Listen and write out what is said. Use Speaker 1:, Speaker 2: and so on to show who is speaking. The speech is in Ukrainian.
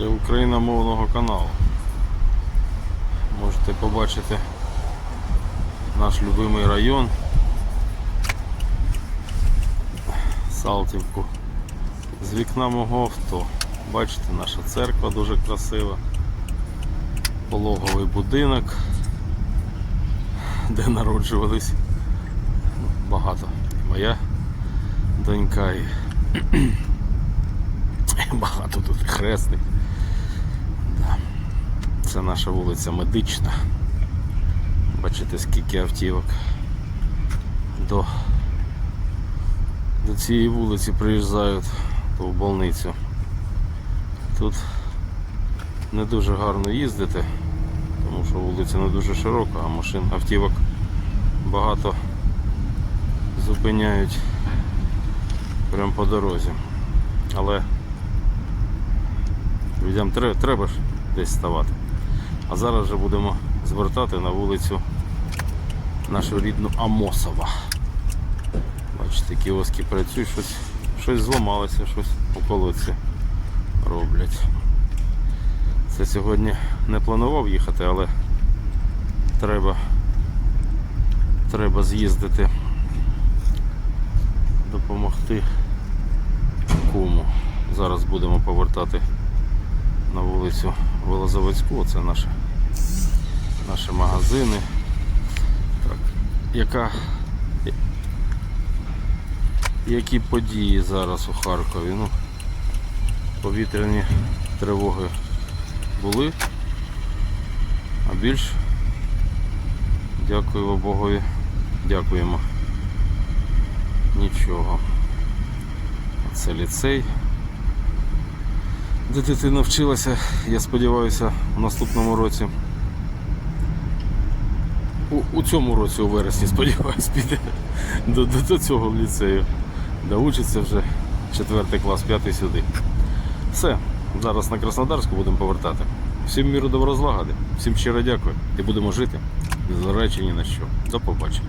Speaker 1: для україномовного каналу. Можете побачити наш любимий район Салтівку. З вікна мого авто. Бачите, наша церква дуже красива. Пологовий будинок, де народжувались багато. Моя донька і багато тут хресних. Це наша вулиця медична. Бачите, скільки автівок до, до цієї вулиці приїжджають то в больницю. Тут не дуже гарно їздити, тому що вулиця не дуже широка, а машин автівок багато зупиняють прямо по дорозі. Але людям треба, треба ж десь ставати. А зараз вже будемо звертати на вулицю нашу рідну Амосова. Бачите, кіоски працюють, щось, щось зламалося, щось у колодці роблять. Це сьогодні не планував їхати, але треба, треба з'їздити, допомогти кому. Зараз будемо повертати на вулицю Волозаводську. Це наші, наші магазини. Так, яка, які події зараз у Харкові? Ну, повітряні тривоги були, а більш дякую Богові, дякуємо. Нічого. Це ліцей. Де дитина вчилася, я сподіваюся, в наступному році. У, у цьому році, у вересні, сподіваюся, піде до, до, до цього ліцею. Доучиться вже 4 клас, 5 сюди. Все, зараз на Краснодарську будемо повертати. Всім міру доброзлагоди, всім щиро дякую і будемо жити, незважаючи ні на що. До побачення.